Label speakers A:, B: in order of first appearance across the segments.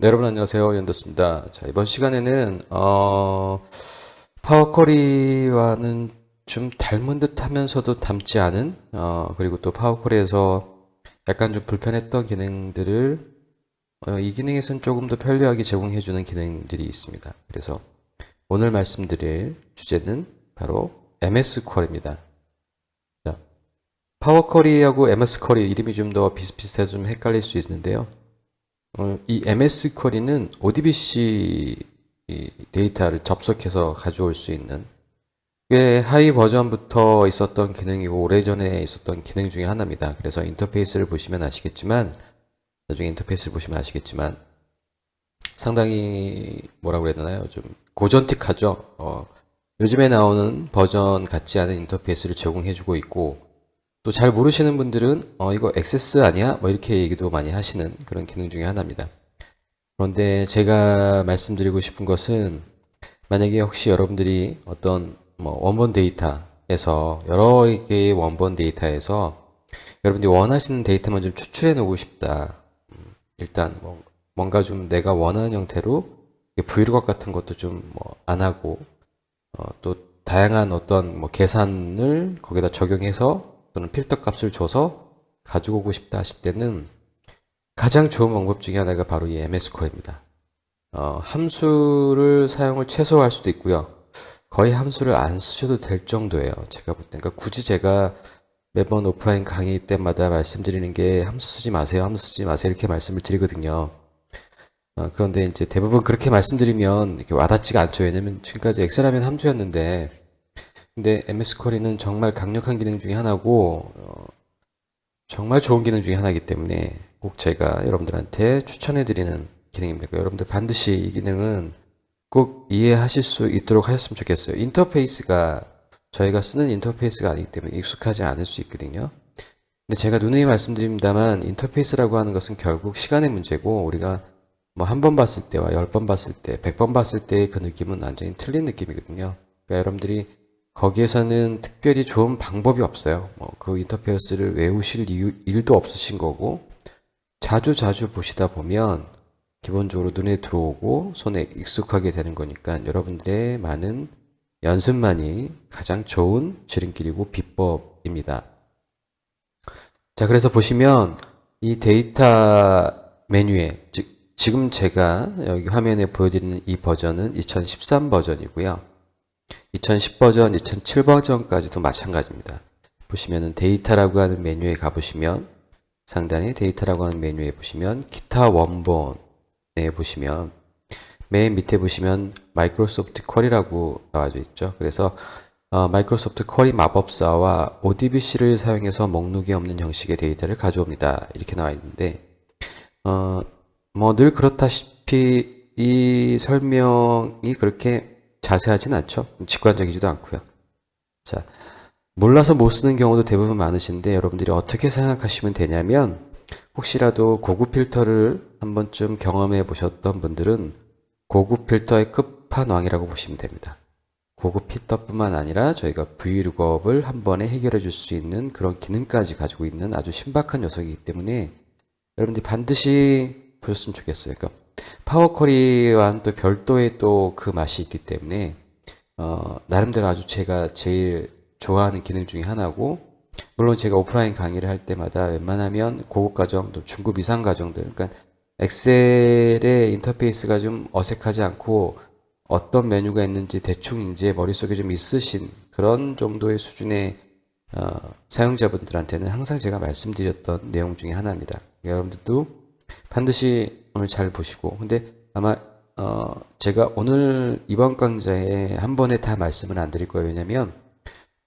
A: 네, 여러분 안녕하세요. 연도스입니다. 자, 이번 시간에는 어, 파워쿼리와는 좀 닮은 듯 하면서도 닮지 않은 어, 그리고 또 파워쿼리에서 약간 좀 불편했던 기능들을 어, 이 기능에선 조금 더 편리하게 제공해 주는 기능들이 있습니다. 그래서 오늘 말씀드릴 주제는 바로 MS 쿼리입니다. 자, 파워쿼리하고 MS 쿼리 이름이 좀 더 비슷비슷해서 좀 헷갈릴 수 있는데요. 어, 이 MS 쿼리는 ODBC 이 데이터를 접속해서 가져올 수 있는 꽤 하이 버전부터 있었던 기능이고 오래전에 있었던 기능 중에 하나입니다. 그래서 인터페이스를 보시면 아시겠지만 나중에 인터페이스를 보시면 아시겠지만 상당히 뭐라고 그래야 되나요? 좀 고전틱하죠. 어, 요즘에 나오는 버전 같지 않은 인터페이스를 제공해주고 있고 또 잘 모르시는 분들은 어 이거 액세스 아니야? 뭐 이렇게 얘기도 많이 하시는 그런 기능 중에 하나입니다. 그런데 제가 말씀드리고 싶은 것은 만약에 혹시 여러분들이 어떤 뭐 원본 데이터에서 여러 개의 원본 데이터에서 여러분들이 원하시는 데이터만 좀 추출해 놓고 싶다. 음, 일단 뭐 뭔가 좀 내가 원하는 형태로 브이로그 같은 것도 좀 뭐 안 하고 어, 또 다양한 어떤 뭐 계산을 거기다 적용해서 또는 필터 값을 줘서 가지고 오고 싶다 하실 때는 가장 좋은 방법 중에 하나가 바로 이 MS 콜입니다. 어, 함수를 사용을 최소화할 수도 있고요. 거의 함수를 안 쓰셔도 될 정도예요. 제가 볼 때. 그러니까 굳이 제가 매번 오프라인 강의 때마다 말씀드리는 게 함수 쓰지 마세요, 함수 쓰지 마세요 이렇게 말씀을 드리거든요. 어, 그런데 이제 대부분 그렇게 말씀드리면 이렇게 와닿지가 않죠. 왜냐면 지금까지 엑셀 하면 함수였는데 근데 MS 쿼리는 정말 강력한 기능 중에 하나고 어, 정말 좋은 기능 중에 하나이기 때문에 꼭 제가 여러분들한테 추천해드리는 기능입니다. 그러니까 여러분들 반드시 이 기능은 꼭 이해하실 수 있도록 하셨으면 좋겠어요. 인터페이스가 저희가 쓰는 인터페이스가 아니기 때문에 익숙하지 않을 수 있거든요. 근데 제가 누누이 말씀드립니다만 인터페이스라고 하는 것은 결국 시간의 문제고 우리가 뭐 한 번 봤을 때와 열 번 봤을 때, 백 번 봤을 때의 그 느낌은 완전히 틀린 느낌이거든요. 그러니까 여러분들이 거기에서는 특별히 좋은 방법이 없어요. 뭐 그 인터페이스를 외우실 이유, 일도 없으신 거고 자주 자주 보시다 보면 기본적으로 눈에 들어오고 손에 익숙하게 되는 거니까 여러분들의 많은 연습만이 가장 좋은 지름길이고 비법입니다. 자, 그래서 보시면 이 데이터 메뉴에 즉 지금 제가 여기 화면에 보여드리는 이 버전은 2013 버전이고요. 2010 버전, 2007 버전까지도 마찬가지입니다. 보시면은 데이터라고 하는 메뉴에 가보시면 상단에 데이터라고 하는 메뉴에 보시면 기타 원본에 보시면 맨 밑에 보시면 마이크로소프트 쿼리라고 나와져 있죠. 그래서 어, 마이크로소프트 쿼리 마법사와 ODBC를 사용해서 목록이 없는 형식의 데이터를 가져옵니다. 이렇게 나와 있는데 어, 뭐 늘 그렇다시피 이 설명이 그렇게 자세하진 않죠. 직관적이지도 않고요. 자, 몰라서 못 쓰는 경우도 대부분 많으신데 여러분들이 어떻게 생각하시면 되냐면 혹시라도 고급 필터를 한 번쯤 경험해 보셨던 분들은 고급 필터의 끝판왕이라고 보시면 됩니다. 고급 필터뿐만 아니라 저희가 브이룩업을 한 번에 해결해 줄 수 있는 그런 기능까지 가지고 있는 아주 신박한 녀석이기 때문에 여러분들이 반드시 보셨으면 좋겠어요. 그러니까 파워쿼리와는 또 별도의 또 그 맛이 있기 때문에 어, 나름대로 아주 제가 제일 좋아하는 기능 중에 하나고 물론 제가 오프라인 강의를 할 때마다 웬만하면 고급 과정 또 중급 이상 과정들 그러니까 엑셀의 인터페이스가 좀 어색하지 않고 어떤 메뉴가 있는지 대충 이제 머릿속에 좀 있으신 그런 정도의 수준의 어, 사용자분들한테는 항상 제가 말씀드렸던 내용 중에 하나입니다. 여러분들도 반드시 오늘 잘 보시고 근데 아마 어, 제가 오늘 이번 강좌에 한 번에 다 말씀을 안 드릴 거예요. 왜냐면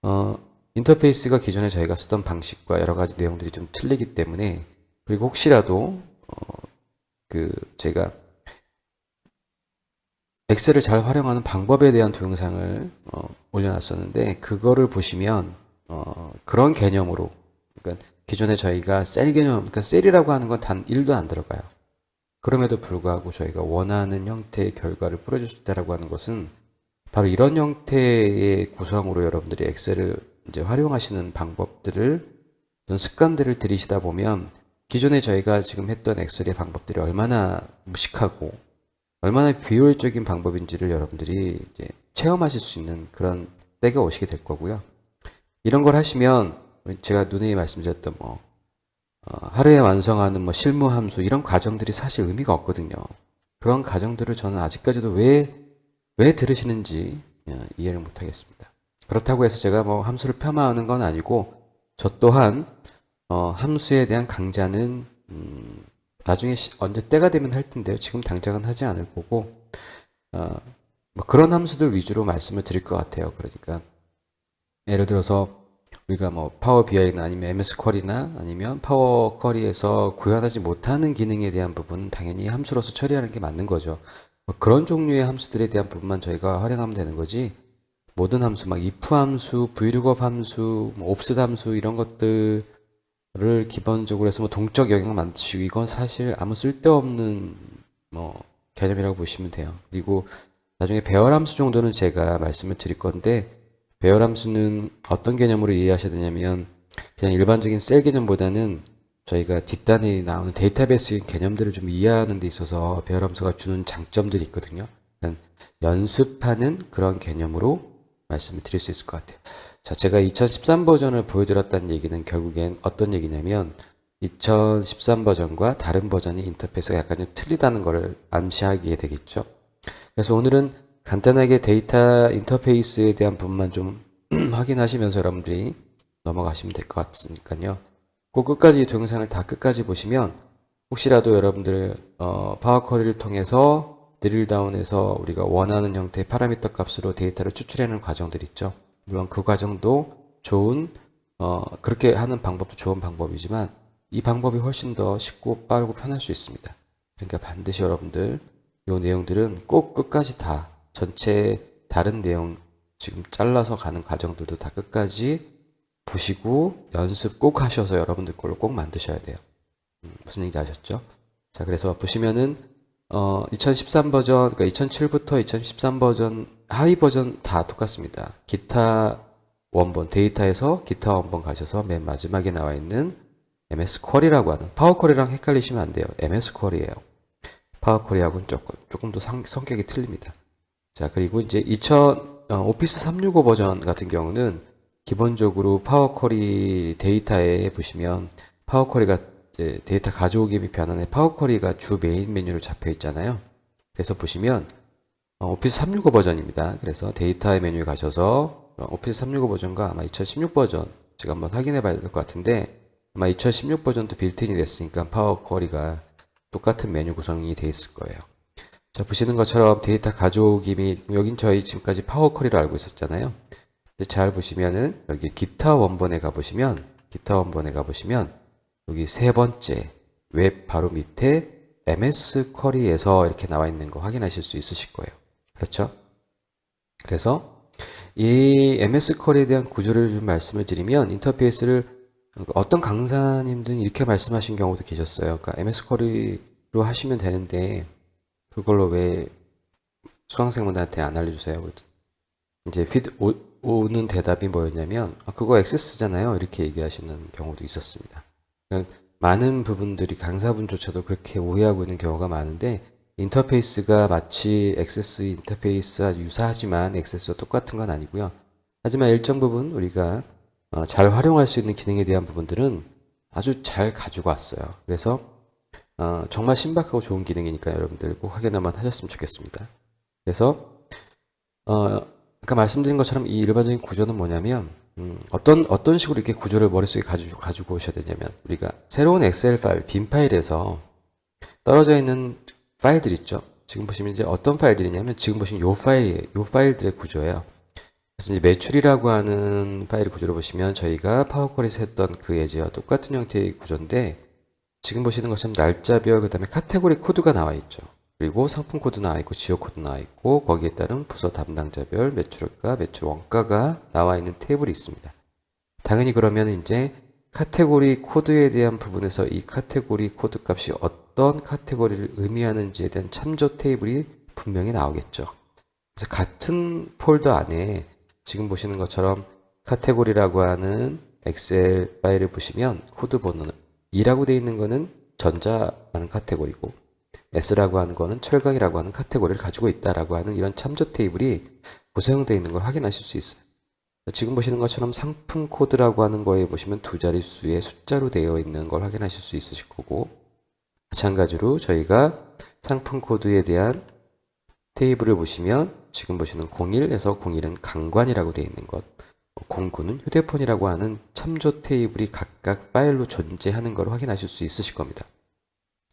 A: 어, 인터페이스가 기존에 저희가 쓰던 방식과 여러 가지 내용들이 좀 틀리기 때문에 그리고 혹시라도 어, 그 제가 엑셀을 잘 활용하는 방법에 대한 동영상을 어, 올려놨었는데 그거를 보시면 어, 그런 개념으로 그러니까 기존에 저희가 셀 개념 그러니까 셀이라고 하는 건 단 1도 안 들어가요. 그럼에도 불구하고 저희가 원하는 형태의 결과를 뿌려줄 수 있다라고 하는 것은 바로 이런 형태의 구성으로 여러분들이 엑셀을 이제 활용하시는 방법들을 습관들을 들이시다 보면 기존에 저희가 지금 했던 엑셀의 방법들이 얼마나 무식하고 얼마나 비효율적인 방법인지를 여러분들이 이제 체험하실 수 있는 그런 때가 오시게 될 거고요. 이런 걸 하시면 제가 누누이 말씀드렸던 뭐 어, 하루에 완성하는 뭐 실무 함수 이런 과정들이 사실 의미가 없거든요. 그런 과정들을 저는 아직까지도 왜, 왜 들으시는지 예, 이해를 못 하겠습니다. 그렇다고 해서 제가 뭐 함수를 폄하하는 건 아니고 저 또한 어, 함수에 대한 강좌는 음, 나중에 시- 언제 때가 되면 할 텐데요. 지금 당장은 하지 않을 거고 어, 뭐 그런 함수들 위주로 말씀을 드릴 것 같아요. 그러니까 예를 들어서 우리가 뭐 파워 BI나 아니면 MS 쿼리나 아니면 파워 쿼리에서 구현하지 못하는 기능에 대한 부분은 당연히 함수로서 처리하는 게 맞는 거죠. 뭐 그런 종류의 함수들에 대한 부분만 저희가 활용하면 되는 거지. 모든 함수, 막 if 함수, vlookup 함수, 뭐 offset 함수 이런 것들을 기본적으로 해서 뭐 동적 영역 만드시고 이건 사실 아무 쓸데없는 뭐 개념이라고 보시면 돼요. 그리고 나중에 배열 함수 정도는 제가 말씀을 드릴 건데 배열 함수는 어떤 개념으로 이해하셔야 되냐면 그냥 일반적인 셀 개념보다는 저희가 뒷단에 나오는 데이터베이스 개념들을 좀 이해하는 데 있어서 배열 함수가 주는 장점들이 있거든요. 그러니까 연습하는 그런 개념으로 말씀을 드릴 수 있을 것 같아요. 자, 제가 2013 버전을 보여드렸다는 얘기는 결국엔 어떤 얘기냐면 2013 버전과 다른 버전이 인터페이스가 약간 좀 틀리다는 것을 암시하게 되겠죠. 그래서 오늘은 간단하게 데이터 인터페이스에 대한 부분만 좀 확인하시면서 여러분들이 넘어가시면 될 것 같으니까요. 그 끝까지 이 동영상을 다 끝까지 보시면 혹시라도 여러분들 어, 파워쿼리를 통해서 드릴다운해서 우리가 원하는 형태의 파라미터 값으로 데이터를 추출하는 과정들 있죠. 물론 그 과정도 좋은 어, 그렇게 하는 방법도 좋은 방법이지만 이 방법이 훨씬 더 쉽고 빠르고 편할 수 있습니다. 그러니까 반드시 여러분들 이 내용들은 꼭 끝까지 다 전체 다른 내용 지금 잘라서 가는 과정들도 다 끝까지 보시고 연습 꼭 하셔서 여러분들 걸로 꼭 만드셔야 돼요. 음, 무슨 얘기인지 아셨죠? 자, 그래서 보시면은 어, 2013 버전, 그러니까 2007부터 2013 버전 하위 버전 다 똑같습니다. 기타 원본 데이터에서 기타 원본 가셔서 맨 마지막에 나와 있는 MS 쿼리라고 하는 파워 쿼리랑 헷갈리시면 안 돼요. MS 쿼리예요. 파워 쿼리하고는 조금 조금 더 상- 성격이 틀립니다. 자, 그리고 이제 2000 어, 오피스 365 버전 같은 경우는 기본적으로 파워 쿼리 데이터에 보시면 파워 쿼리가 이제 데이터 가져오기 변환에 파워 쿼리가 주 메인 메뉴로 잡혀 있잖아요. 그래서 보시면 어, 오피스 365 버전입니다. 그래서 데이터의 메뉴에 가셔서 어, 오피스 365 버전과 아마 2016 버전 제가 한번 확인해 봐야 될 것 같은데 아마 2016 버전도 빌트인이 됐으니까 파워 쿼리가 똑같은 메뉴 구성이 돼 있을 거예요. 자, 보시는 것처럼 데이터 가져오기 및, 여긴 저희 지금까지 파워 쿼리로 알고 있었잖아요. 잘 보시면은, 여기 기타 원본에 가보시면, 기타 원본에 가보시면, 여기 세 번째, 웹 바로 밑에 MS 쿼리에서 이렇게 나와 있는 거 확인하실 수 있으실 거예요. 그렇죠? 그래서, 이 MS 쿼리에 대한 구조를 좀 말씀을 드리면, 인터페이스를 어떤 강사님들은 이렇게 말씀하신 경우도 계셨어요. 그러니까 MS 쿼리로 하시면 되는데, 그걸로 왜 수강생분들한테 안 알려주세요? 이제 피드 오, 오는 대답이 뭐였냐면 아, 그거 액세스잖아요. 이렇게 얘기하시는 경우도 있었습니다. 그러니까 많은 부분들이 강사분조차도 그렇게 오해하고 있는 경우가 많은데 인터페이스가 마치 액세스 인터페이스와 유사하지만 액세스와 똑같은 건 아니고요. 하지만 일정 부분 우리가 어, 잘 활용할 수 있는 기능에 대한 부분들은 아주 잘 가지고 왔어요. 그래서 어, 정말 신박하고 좋은 기능이니까 여러분들 꼭 확인 한번 하셨으면 좋겠습니다. 그래서 어, 아까 말씀드린 것처럼 이 일반적인 구조는 뭐냐면 음, 어떤 어떤 식으로 이렇게 구조를 머릿속에 가지고 가지고 오셔야 되냐면 우리가 새로운 엑셀 파일, 빈 파일에서 떨어져 있는 파일들 있죠. 지금 보시면 이제 어떤 파일들이냐면 지금 보시면 요 파일이 요 파일들의 구조예요. 그래서 이제 매출이라고 하는 파일 구조를 보시면 저희가 파워콜에서 했던 그 예제와 똑같은 형태의 구조인데 지금 보시는 것처럼 날짜별 그 다음에 카테고리 코드가 나와 있죠. 그리고 상품 코드 나와 있고 지역 코드 나와 있고 거기에 따른 부서 담당자별 매출액과 매출 원가가 나와 있는 테이블이 있습니다. 당연히 그러면 이제 카테고리 코드에 대한 부분에서 이 카테고리 코드 값이 어떤 카테고리를 의미하는지에 대한 참조 테이블이 분명히 나오겠죠. 그래서 같은 폴더 안에 지금 보시는 것처럼 카테고리라고 하는 엑셀 파일을 보시면 코드 번호는 E라고 되어 있는 거는 전자라는 카테고리고 S라고 하는 거는 철강이라고 하는 카테고리를 가지고 있다라고 하는 이런 참조 테이블이 구성되어 있는 걸 확인하실 수 있어요. 지금 보시는 것처럼 상품 코드라고 하는 거에 보시면 두 자릿수의 숫자로 되어 있는 걸 확인하실 수 있으실 거고 마찬가지로 저희가 상품 코드에 대한 테이블을 보시면 지금 보시는 01에서 01은 강관이라고 되어 있는 것 09는 휴대폰이라고 하는 참조 테이블이 각각 파일로 존재하는 걸 확인하실 수 있으실 겁니다.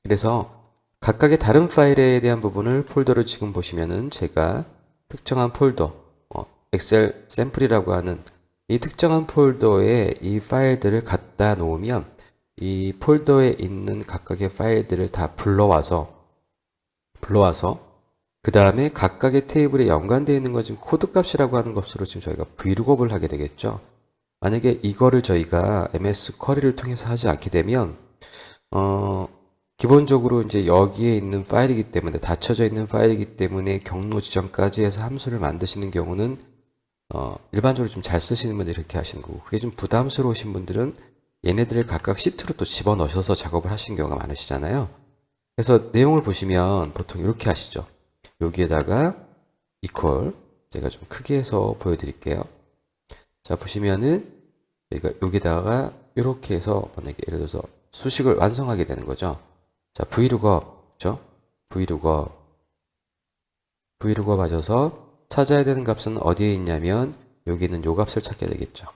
A: 그래서 각각의 다른 파일에 대한 부분을 폴더를 지금 보시면은 제가 특정한 폴더, 어, 엑셀 샘플이라고 하는 이 특정한 폴더에 이 파일들을 갖다 놓으면 이 폴더에 있는 각각의 파일들을 다 불러와서 불러와서 그 다음에 각각의 테이블에 연관되어 있는 건 지금 코드 값이라고 하는 것으로 지금 저희가 vlookup을 하게 되겠죠. 만약에 이거를 저희가 MS 쿼리를 통해서 하지 않게 되면 어 기본적으로 이제 여기에 있는 파일이기 때문에 닫혀져 있는 파일이기 때문에 경로 지정까지 해서 함수를 만드시는 경우는 어, 일반적으로 좀 잘 쓰시는 분들이 이렇게 하시는 거고 그게 좀 부담스러우신 분들은 얘네들을 각각 시트로 또 집어넣으셔서 작업을 하시는 경우가 많으시잖아요. 그래서 내용을 보시면 보통 이렇게 하시죠. 여기에다가 equal 제가 좀 크게 해서 보여드릴게요. 자 보시면은 여기가 여기다가 이렇게 해서 만약에 예를 들어서 수식을 완성하게 되는 거죠. 자, vlookup, 그죠? vlookup, vlookup 하셔서 찾아야 되는 값은 어디에 있냐면 여기 있는 요 값을 찾게 되겠죠.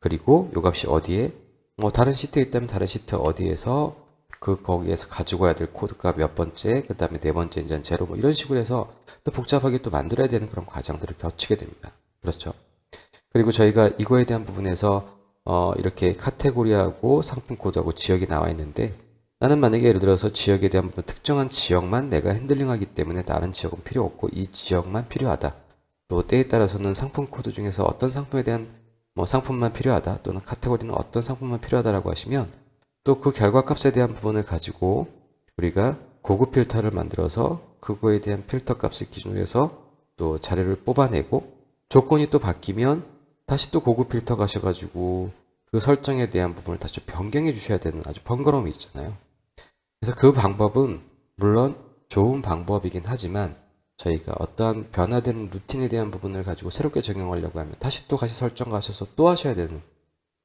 A: 그리고 요 값이 어디에 뭐 다른 시트에 있다면 다른 시트 어디에서 그 거기에서 가지고 와야 될 코드값 몇 번째, 그 다음에 네 번째 이제 제로 뭐 이런 식으로 해서 또 복잡하게 또 만들어야 되는 그런 과정들을 거치게 됩니다. 그렇죠. 그리고 저희가 이거에 대한 부분에서 어 이렇게 카테고리하고 상품 코드하고 지역이 나와 있는데 나는 만약에 예를 들어서 지역에 대한 부분 특정한 지역만 내가 핸들링하기 때문에 다른 지역은 필요 없고 이 지역만 필요하다. 또 때에 따라서는 상품 코드 중에서 어떤 상품에 대한 뭐 상품만 필요하다 또는 카테고리는 어떤 상품만 필요하다라고 하시면 또 그 결과값에 대한 부분을 가지고 우리가 고급 필터를 만들어서 그거에 대한 필터 값을 기준으로 해서 또 자료를 뽑아내고 조건이 또 바뀌면 다시 또 고급 필터 가셔가지고 그 설정에 대한 부분을 다시 좀 변경해 주셔야 되는 아주 번거로움이 있잖아요. 그래서 그 방법은 물론 좋은 방법이긴 하지만 저희가 어떠한 변화되는 루틴에 대한 부분을 가지고 새롭게 적용하려고 하면 다시 또 다시 설정 가셔서 또 하셔야 되는.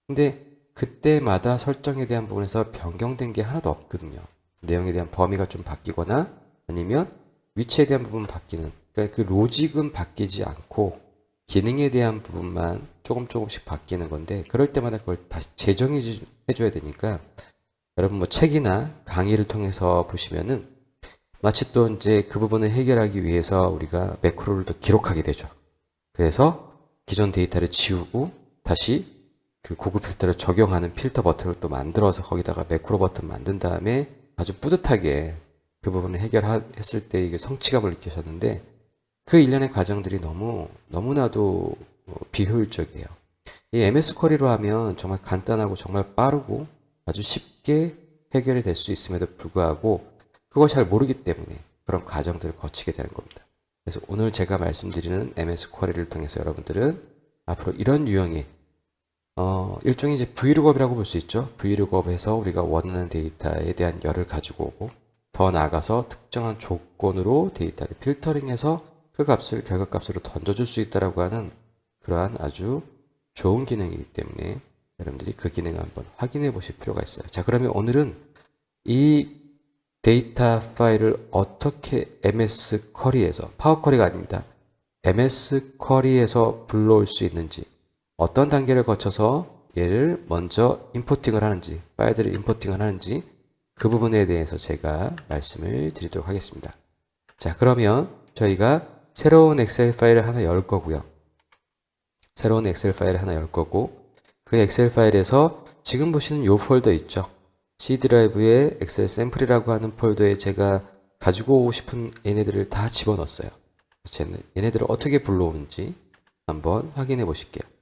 A: 근데 그때마다 설정에 대한 부분에서 변경된 게 하나도 없거든요. 내용에 대한 범위가 좀 바뀌거나 아니면 위치에 대한 부분 바뀌는. 그러니까 그 로직은 바뀌지 않고 기능에 대한 부분만 조금 조금씩 바뀌는 건데 그럴 때마다 그걸 다시 재정해 줘야 되니까 여러분 뭐 책이나 강의를 통해서 보시면은 마치 또 이제 그 부분을 해결하기 위해서 우리가 매크로를 또 기록하게 되죠. 그래서 기존 데이터를 지우고 다시 그 고급 필터를 적용하는 필터 버튼을 또 만들어서 거기다가 매크로 버튼 만든 다음에 아주 뿌듯하게 그 부분을 해결했을 때 이게 성취감을 느끼셨는데 그 일련의 과정들이 너무 너무나도 어, 비효율적이에요. 이 MS 쿼리로 하면 정말 간단하고 정말 빠르고 아주 쉽게 해결이 될 수 있음에도 불구하고 그걸 잘 모르기 때문에 그런 과정들을 거치게 되는 겁니다. 그래서 오늘 제가 말씀드리는 MS 쿼리를 통해서 여러분들은 앞으로 이런 유형의 어, 일종의 이제 브이룩업이라고 볼 수 있죠. 브이룩업에서 우리가 원하는 데이터에 대한 열을 가지고 오고 더 나아가서 특정한 조건으로 데이터를 필터링해서 그 값을 결과값으로 던져줄 수 있다라고 하는 그러한 아주 좋은 기능이기 때문에 여러분들이 그 기능을 한번 확인해 보실 필요가 있어요. 자, 그러면 오늘은 이 데이터 파일을 어떻게 MS 쿼리에서, 파워 쿼리가 아닙니다. MS 쿼리에서 불러올 수 있는지, 어떤 단계를 거쳐서 얘를 먼저 임포팅을 하는지, 파일들을 임포팅을 하는지, 그 부분에 대해서 제가 말씀을 드리도록 하겠습니다. 자, 그러면 저희가 새로운 엑셀 파일을 하나 열 거고요. 새로운 엑셀 파일을 하나 열 거고, 그 엑셀 파일에서 지금 보시는 요 폴더 있죠. C 드라이브에 엑셀 샘플이라고 하는 폴더에 제가 가지고 오고 싶은 얘네들을 다 집어넣었어요. 얘네들을 어떻게 불러오는지 한번 확인해 보실게요.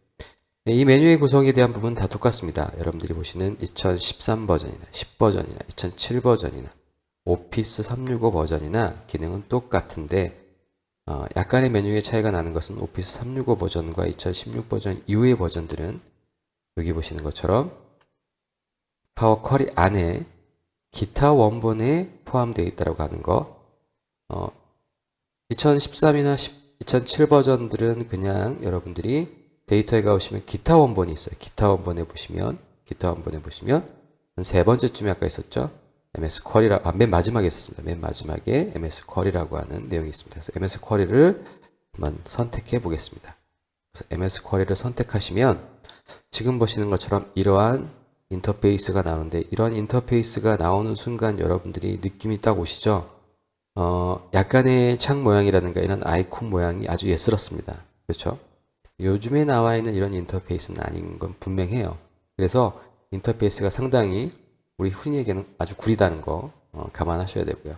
A: 네, 이 메뉴의 구성에 대한 부분은 다 똑같습니다. 여러분들이 보시는 2013 버전이나 10 버전이나 2007 버전이나 오피스 365 버전이나 기능은 똑같은데 어, 약간의 메뉴의 차이가 나는 것은 오피스 365 버전과 2016 버전 이후의 버전들은 여기 보시는 것처럼 파워 쿼리 안에 기타 원본에 포함되어 있다고 하는 거. 어, 2013이나 2007 버전들은 그냥 여러분들이 데이터에 가보시면 기타 원본이 있어요. 기타 원본에 보시면 기타 원본에 보시면 한 세 번째쯤에 아까 있었죠. MS 쿼리라 아, 맨 마지막에 있었습니다. 맨 마지막에 MS 쿼리라고 하는 내용이 있습니다. 그래서 MS 쿼리를 한번 선택해 보겠습니다. 그래서 MS 쿼리를 선택하시면 지금 보시는 것처럼 이러한 인터페이스가 나오는데 이러한 인터페이스가 나오는 순간 여러분들이 느낌이 딱 오시죠? 어, 약간의 창 모양이라든가 이런 아이콘 모양이 아주 예스럽습니다. 그렇죠? 요즘에 나와 있는 이런 인터페이스는 아닌 건 분명해요. 그래서 인터페이스가 상당히 우리 흔히에게는 아주 구리다는 거 어, 감안하셔야 되고요.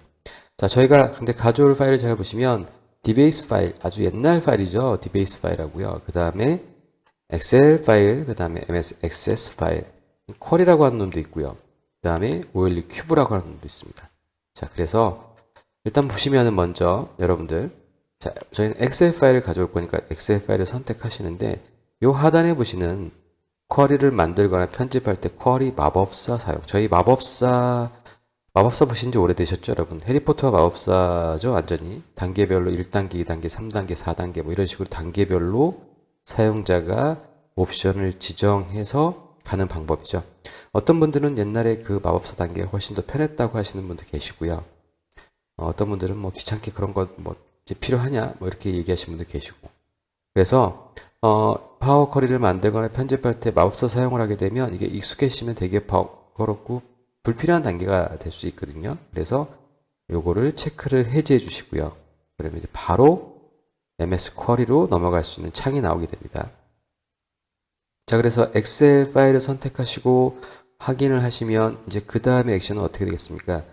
A: 자, 저희가 근데 가져올 파일을 잘 보시면 디베이스 파일, 아주 옛날 파일이죠. 디베이스 파일하고요. 그 다음에 엑셀 파일, 그 다음에 MS 액세스 파일, 쿼리라고 하는 놈도 있고요. 그 다음에 OLE 큐브라고 하는 놈도 있습니다. 자, 그래서 일단 보시면은 먼저 여러분들 자, 저희는 엑셀 파일을 가져올 거니까 엑셀 파일을 선택하시는데 요 하단에 보시는 쿼리를 만들거나 편집할 때 쿼리 마법사 사용. 저희 마법사 마법사 보신 지 오래되셨죠, 여러분? 해리포터 마법사죠, 완전히. 단계별로 1단계, 2단계, 3단계, 4단계 뭐 이런 식으로 단계별로 사용자가 옵션을 지정해서 가는 방법이죠. 어떤 분들은 옛날에 그 마법사 단계가 훨씬 더 편했다고 하시는 분도 계시고요. 어, 어떤 분들은 뭐 귀찮게 그런 거뭐 필요하냐 뭐 이렇게 얘기하시는 분도 계시고 그래서 어, 파워 쿼리를 만들거나 편집할 때 마법사 사용을 하게 되면 이게 익숙해지면 되게 번거롭고 불필요한 단계가 될 수 있거든요. 그래서 요거를 체크를 해제해 주시고요. 그러면 이제 바로 MS 쿼리로 넘어갈 수 있는 창이 나오게 됩니다. 자, 그래서 엑셀 파일을 선택하시고 확인을 하시면 이제 그 다음에 액션은 어떻게 되겠습니까?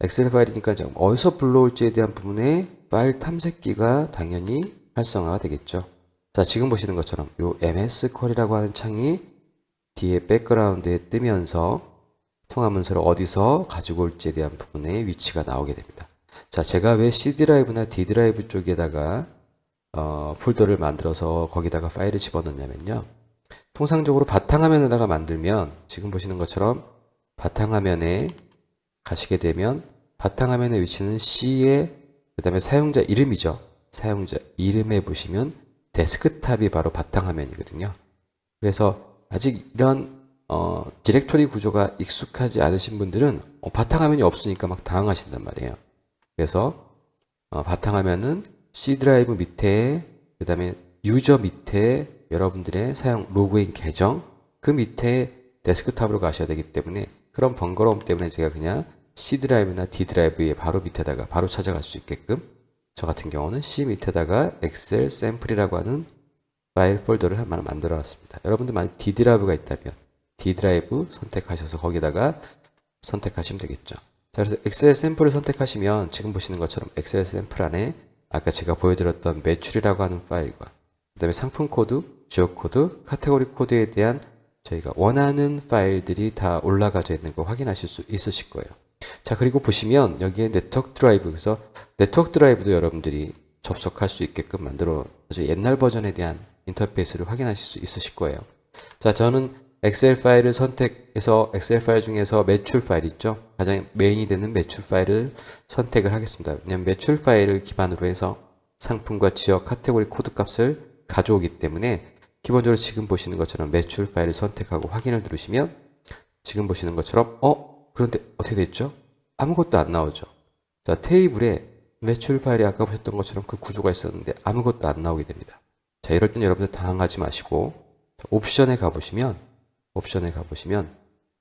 A: 엑셀 파일이니까 어디서 불러올지에 대한 부분에 파일 탐색기가 당연히 활성화가 되겠죠. 자, 지금 보시는 것처럼 요 MS 쿼리라고 하는 창이 뒤에 백그라운드에 뜨면서 통화 문서를 어디서 가지고 올지에 대한 부분에 위치가 나오게 됩니다. 자, 제가 왜 C 드라이브나 D 드라이브 쪽에다가 어, 폴더를 만들어서 거기다가 파일을 집어넣냐면요. 통상적으로 바탕화면에다가 만들면 지금 보시는 것처럼 바탕화면에 가시게 되면 바탕화면의 위치는 C에 그 다음에 사용자 이름이죠. 사용자 이름에 보시면 데스크탑이 바로 바탕화면이거든요. 그래서 아직 이런 어, 디렉토리 구조가 익숙하지 않으신 분들은 어, 바탕화면이 없으니까 막 당황하신단 말이에요. 그래서 어, 바탕화면은 C 드라이브 밑에 그 다음에 유저 밑에 여러분들의 사용 로그인 계정 그 밑에 데스크탑으로 가셔야 되기 때문에 그런 번거로움 때문에 제가 그냥 C 드라이브나 D 드라이브의 바로 밑에다가 바로 찾아갈 수 있게끔 저 같은 경우는 C 밑에다가 엑셀 샘플이라고 하는 파일 폴더를 하나 만들어 놨습니다. 여러분들 만약 D 드라이브가 있다면 D 드라이브 선택하셔서 거기다가 선택하시면 되겠죠. 자, 그래서 엑셀 샘플을 선택하시면 지금 보시는 것처럼 엑셀 샘플 안에 아까 제가 보여드렸던 매출이라고 하는 파일과 그 다음에 상품 코드, 지역 코드, 카테고리 코드에 대한 저희가 원하는 파일들이 다 올라가져 있는 거 확인하실 수 있으실 거예요. 자, 그리고 보시면 여기에 네트워크 드라이브, 그래서 네트워크 드라이브도 여러분들이 접속할 수 있게끔 만들어 아주 옛날 버전에 대한 인터페이스를 확인하실 수 있으실 거예요. 자, 저는 엑셀 파일을 선택해서 엑셀 파일 중에서 매출 파일 있죠? 가장 메인이 되는 매출 파일을 선택을 하겠습니다. 왜냐하면 매출 파일을 기반으로 해서 상품과 지역 카테고리 코드 값을 가져오기 때문에 기본적으로 지금 보시는 것처럼 매출 파일을 선택하고 확인을 누르시면 지금 보시는 것처럼 어? 그런데 어떻게 됐죠? 아무것도 안 나오죠. 자, 테이블에 매출 파일이 아까 보셨던 것처럼 그 구조가 있었는데 아무것도 안 나오게 됩니다. 자, 이럴 땐 여러분들 당황하지 마시고 옵션에 가보시면 옵션에 가보시면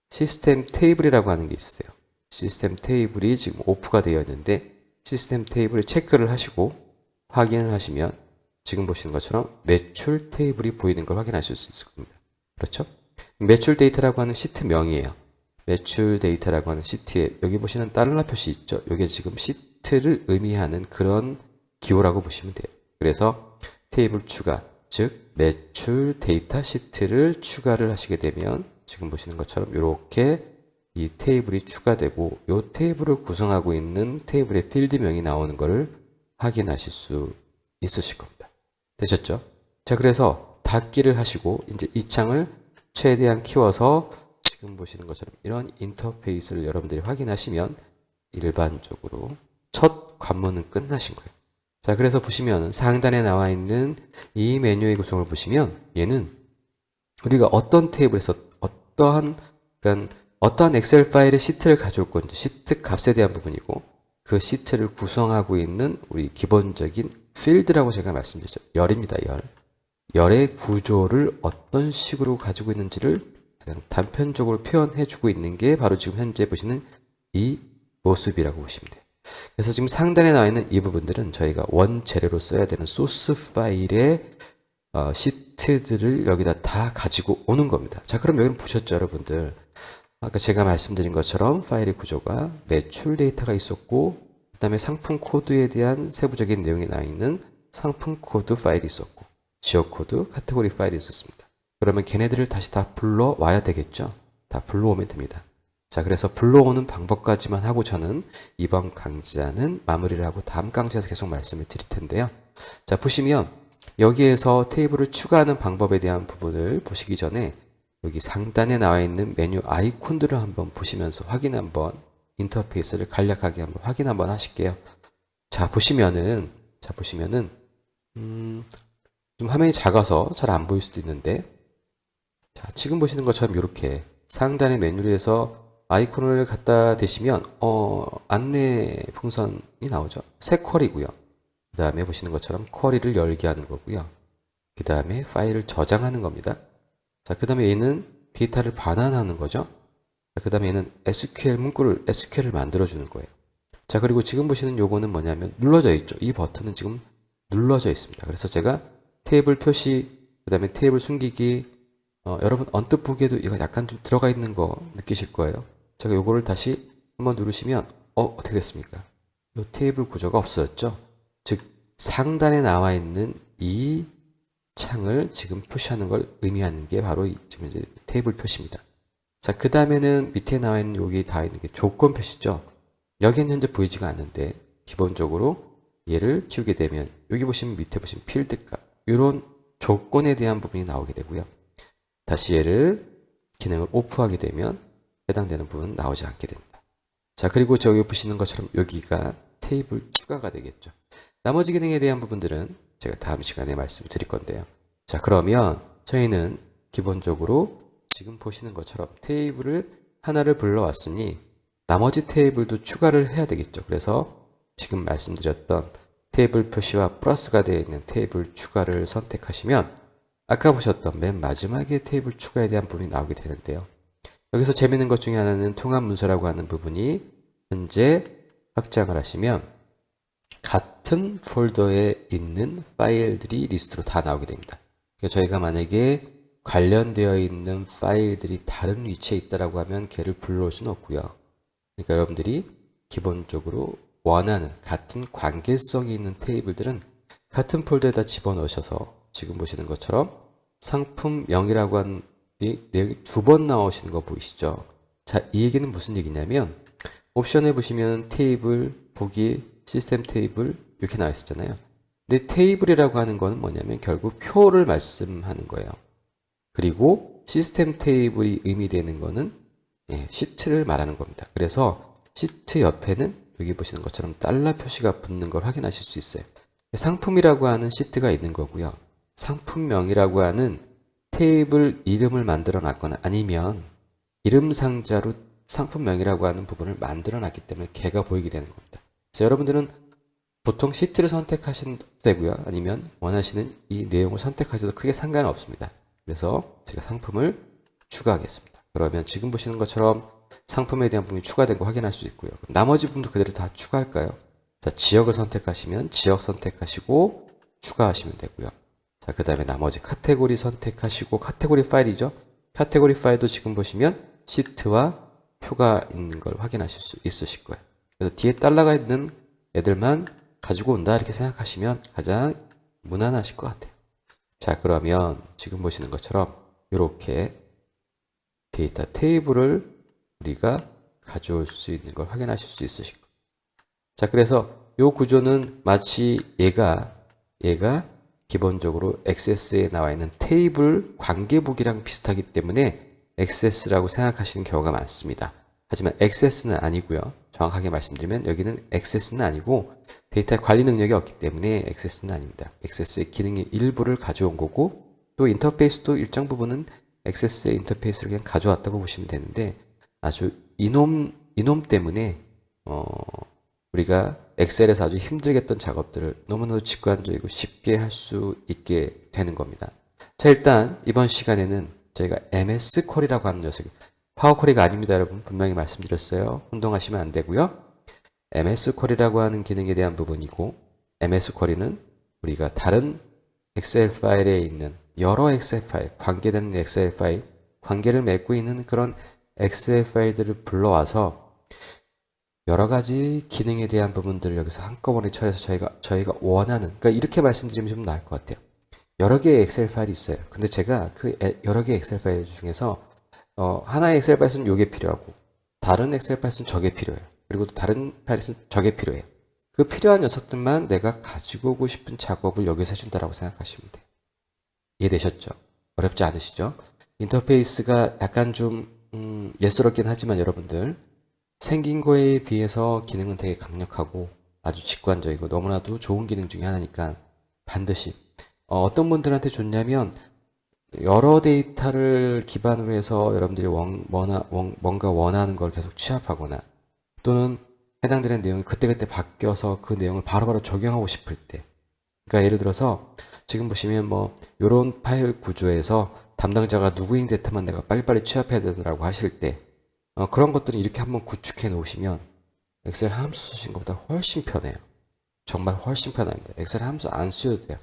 A: 시스템 테이블이라고 하는 게 있으세요. 시스템 테이블이 지금 오프가 되어 있는데 시스템 테이블을 체크를 하시고 확인을 하시면 지금 보시는 것처럼 매출 테이블이 보이는 걸 확인하실 수 있을 겁니다. 그렇죠? 매출 데이터라고 하는 시트명이에요. 매출 데이터라고 하는 시트에 여기 보시는 달러 표시 있죠? 이게 지금 시트를 의미하는 그런 기호라고 보시면 돼요. 그래서 테이블 추가, 즉 매출 데이터 시트를 추가를 하시게 되면 지금 보시는 것처럼 이렇게 이 테이블이 추가되고 이 테이블을 구성하고 있는 테이블의 필드명이 나오는 것을 확인하실 수 있으실 겁니다. 되셨죠? 자, 그래서 닫기를 하시고 이제 이 창을 최대한 키워서 지금 보시는 것처럼 이런 인터페이스를 여러분들이 확인하시면 일반적으로 첫 관문은 끝나신 거예요. 자, 그래서 보시면 상단에 나와 있는 이 메뉴의 구성을 보시면 얘는 우리가 어떤 테이블에서 어떠한 그러니까 어떠한 엑셀 파일의 시트를 가져올 건지 시트 값에 대한 부분이고 그 시트를 구성하고 있는 우리 기본적인 필드라고 제가 말씀드렸죠. 열입니다. 열. 열의 구조를 어떤 식으로 가지고 있는지를 단편적으로 표현해 주고 있는 게 바로 지금 현재 보시는 이 모습이라고 보시면 돼요. 그래서 지금 상단에 나와 있는 이 부분들은 저희가 원 재료로 써야 되는 소스 파일의 어, 시트들을 여기다 다 가지고 오는 겁니다. 자, 그럼 여기는 보셨죠, 여러분들? 아까 제가 말씀드린 것처럼 파일의 구조가 매출 데이터가 있었고, 그 다음에 상품 코드에 대한 세부적인 내용이 나와 있는 상품 코드 파일이 있었고, 지역 코드, 카테고리 파일이 있었습니다. 그러면 걔네들을 다시 다 불러와야 되겠죠? 다 불러오면 됩니다. 자, 그래서 불러오는 방법까지만 하고 저는 이번 강좌는 마무리를 하고 다음 강좌에서 계속 말씀을 드릴 텐데요. 자, 보시면 여기에서 테이블을 추가하는 방법에 대한 부분을 보시기 전에 여기 상단에 나와 있는 메뉴 아이콘들을 한번 보시면서 확인 한번 인터페이스를 간략하게 한번 확인 한번 하실게요. 자, 보시면은 자, 보시면은 음, 좀 화면이 작아서 잘 안 보일 수도 있는데 자, 지금 보시는 것처럼 이렇게 상단의 메뉴에서 아이콘을 갖다 대시면 어, 안내 풍선이 나오죠. 새 쿼리고요. 그 다음에 보시는 것처럼 쿼리를 열게 하는 거고요. 그 다음에 파일을 저장하는 겁니다. 자, 그 다음에 얘는 데이터를 반환하는 거죠. 자, 그 다음에 얘는 SQL 문구를, SQL을 만들어주는 거예요. 자, 그리고 지금 보시는 요거는 뭐냐면 눌러져 있죠. 이 버튼은 지금 눌러져 있습니다. 그래서 제가 테이블 표시, 그 다음에 테이블 숨기기, 어, 여러분 언뜻 보기에도 이거 약간 좀 들어가 있는 거 느끼실 거예요. 제가 요거를 다시 한번 누르시면, 어, 어떻게 됐습니까? 요 테이블 구조가 없어졌죠? 즉, 상단에 나와 있는 이 창을 지금 표시하는 걸 의미하는 게 바로 이 지금 이제 테이블 표시입니다. 자, 그 다음에는 밑에 나와 있는 여기 다 있는 게 조건 표시죠. 여기는 현재 보이지가 않는데 기본적으로 얘를 키우게 되면 여기 보시면 밑에 보시면 필드 값 이런 조건에 대한 부분이 나오게 되고요. 다시 얘를 기능을 오프하게 되면 해당되는 부분 나오지 않게 됩니다. 자, 그리고 저기 보시는 것처럼 여기가 테이블 추가가 되겠죠. 나머지 기능에 대한 부분들은 제가 다음 시간에 말씀을 드릴 건데요. 자, 그러면 저희는 기본적으로 지금 보시는 것처럼 테이블을 하나를 불러왔으니 나머지 테이블도 추가를 해야 되겠죠. 그래서 지금 말씀드렸던 테이블 표시와 플러스가 되어 있는 테이블 추가를 선택하시면 아까 보셨던 맨 마지막에 테이블 추가에 대한 부분이 나오게 되는데요. 여기서 재밌는 것 중에 하나는 통합 문서라고 하는 부분이 현재 확장을 하시면 같은 폴더에 있는 파일들이 리스트로 다 나오게 됩니다. 그러니까 저희가 만약에 관련되어 있는 파일들이 다른 위치에 있다라고 하면 걔를 불러올 수는 없고요. 그러니까 여러분들이 기본적으로 원하는 같은 관계성이 있는 테이블들은 같은 폴더에다 집어넣으셔서 지금 보시는 것처럼 상품명이라고 하는 이 내용이 두 번 나오시는 거 보이시죠? 자, 이 얘기는 무슨 얘기냐면 옵션에 보시면 테이블, 보기, 시스템 테이블 이렇게 나와 있었잖아요. 근데 테이블이라고 하는 거는 뭐냐면 결국 표를 말씀하는 거예요. 그리고 시스템 테이블이 의미되는 거는 예, 시트를 말하는 겁니다. 그래서 시트 옆에는 여기 보시는 것처럼 달러 표시가 붙는 걸 확인하실 수 있어요. 상품이라고 하는 시트가 있는 거고요. 상품명이라고 하는 테이블 이름을 만들어 놨거나 아니면 이름 상자로 상품명이라고 하는 부분을 만들어 놨기 때문에 개가 보이게 되는 겁니다. 그래서 여러분들은 보통 시트를 선택하셔도 되고요. 아니면 원하시는 이 내용을 선택하셔도 크게 상관은 없습니다. 그래서 제가 상품을 추가하겠습니다. 그러면 지금 보시는 것처럼 상품에 대한 부분이 추가된 거 확인할 수 있고요. 나머지 부분도 그대로 다 추가할까요? 자, 지역을 선택하시면 지역 선택하시고 추가하시면 되고요. 자, 그 다음에 나머지 카테고리 선택하시고 카테고리 파일이죠. 카테고리 파일도 지금 보시면 시트와 표가 있는 걸 확인하실 수 있으실 거예요. 그래서 뒤에 달러가 있는 애들만 가지고 온다 이렇게 생각하시면 가장 무난하실 것 같아요. 자, 그러면 지금 보시는 것처럼 이렇게 데이터 테이블을 우리가 가져올 수 있는 걸 확인하실 수 있으실 거예요. 자, 그래서 이 구조는 마치 얘가 얘가 기본적으로 액세스에 나와 있는 테이블 관계북이랑 비슷하기 때문에 액세스라고 생각하시는 경우가 많습니다. 하지만 액세스는 아니고요. 정확하게 말씀드리면 여기는 액세스는 아니고 데이터 관리 능력이 없기 때문에 액세스는 아닙니다. 액세스의 기능의 일부를 가져온 거고 또 인터페이스도 일정 부분은 액세스의 인터페이스를 그냥 가져왔다고 보시면 되는데 아주 이놈 이놈 때문에 어 우리가 엑셀에서 아주 힘들게 했던 작업들을 너무나도 직관적이고 쉽게 할 수 있게 되는 겁니다. 자, 일단 이번 시간에는 저희가 MS 쿼리라고 하는 녀석, 파워 쿼리가 아닙니다, 여러분. 분명히 말씀드렸어요. 혼동하시면 안 되고요. MS 쿼리라고 하는 기능에 대한 부분이고, MS 쿼리는 우리가 다른 엑셀 파일에 있는 여러 엑셀 파일, 관계되는 엑셀 파일, 관계를 맺고 있는 그런 엑셀 파일들을 불러와서 여러 가지 기능에 대한 부분들을 여기서 한꺼번에 처리해서 저희가 저희가 원하는 그러니까 이렇게 말씀드리면 좀 나을 것 같아요. 여러 개의 엑셀 파일이 있어요. 근데 제가 그 에- 여러 개의 엑셀 파일 중에서 어, 하나의 엑셀 파일은 요게 필요하고 다른 엑셀 파일은 저게 필요해요. 그리고 또 다른 파일은 저게 필요해요. 그 필요한 녀석들만 내가 가지고 오고 싶은 작업을 여기서 해준다라고 생각하시면 돼요. 이해되셨죠? 어렵지 않으시죠? 인터페이스가 약간 좀 음, 예스럽긴 하지만 여러분들 생긴 거에 비해서 기능은 되게 강력하고 아주 직관적이고 너무나도 좋은 기능 중에 하나니까 반드시. 어, 떤 분들한테 좋냐면 여러 데이터를 기반으로 해서 여러분들이 원, 원하, 원- 뭔가 원하는 걸 계속 취합하거나 또는 해당되는 내용이 그때그때 바뀌어서 그 내용을 바로바로 적용하고 싶을 때. 그러니까 예를 들어서 지금 보시면 뭐 이런 파일 구조에서 담당자가 누구인 데이터만 내가 빨리빨리 취합해야 되더라고 하실 때 어, 그런 것들은 이렇게 한번 구축해 놓으시면 엑셀 함수 쓰신 것보다 훨씬 편해요. 정말 훨씬 편합니다. 엑셀 함수 안 쓰셔도 돼요.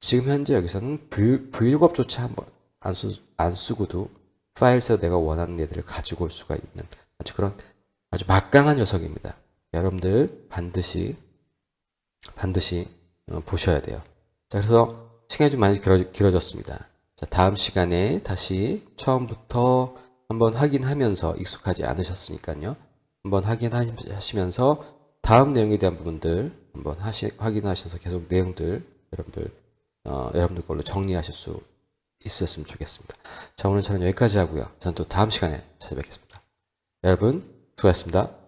A: 지금 현재 여기서는 V룩업조차 한번 안, 쓰, 안 쓰고도 파일에서 내가 원하는 애들을 가지고 올 수가 있는 아주 그런 아주 막강한 녀석입니다. 여러분들 반드시 반드시 어, 보셔야 돼요. 자, 그래서 시간이 좀 많이 길어, 길어졌습니다. 자, 다음 시간에 다시 처음부터 한번 확인하면서 익숙하지 않으셨으니까요. 한번 확인하시면서 다음 내용에 대한 부분들 한번 하시, 확인하셔서 계속 내용들 여러분들 어, 여러분들 걸로 정리하실 수 있었으면 좋겠습니다. 자, 오늘 저는 여기까지 하고요. 저는 또 다음 시간에 찾아뵙겠습니다. 여러분, 수고하셨습니다.